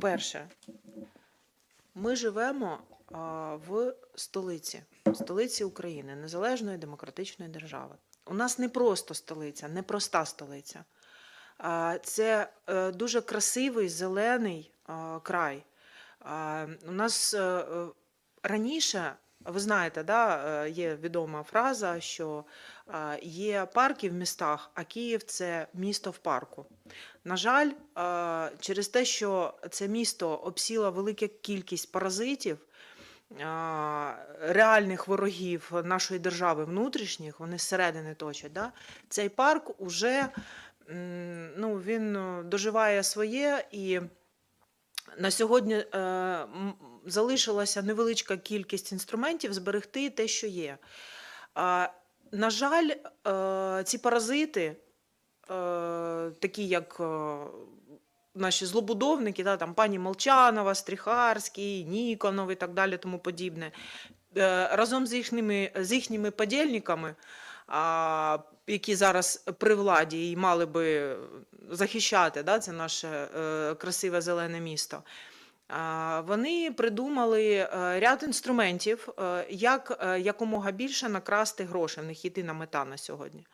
Перше, ми живемо в столиці, столиці України, незалежної демократичної держави. У нас не просто столиця, не проста столиця. Це е, дуже красивий зелений край. У нас е, е, раніше, ви знаєте, да, е, є відома фраза, що е, є парки в містах, а Київ це місто в парку. На жаль, е, через те, що це місто обсіла велика кількість паразитів, реальних ворогів нашої держави внутрішніх, вони зсередини точать, да? цей парк уже ну, він доживає своє і. На сьогодні залишилася невеличка кількість інструментів зберегти те, що є. На жаль, е, ці паразити, е, такі як е, наші злобудовники, там пані Молчанова, Стріхарський, Ніконов і так далі, тому подібне, разом з їхніми, з їхніми подільниками, які зараз при владі і мали би захищати да, це наше красиве зелене місто. Вони придумали е, ряд інструментів, е, як е, якомога більше накрасти грошей. В них єдина мета на сьогодні.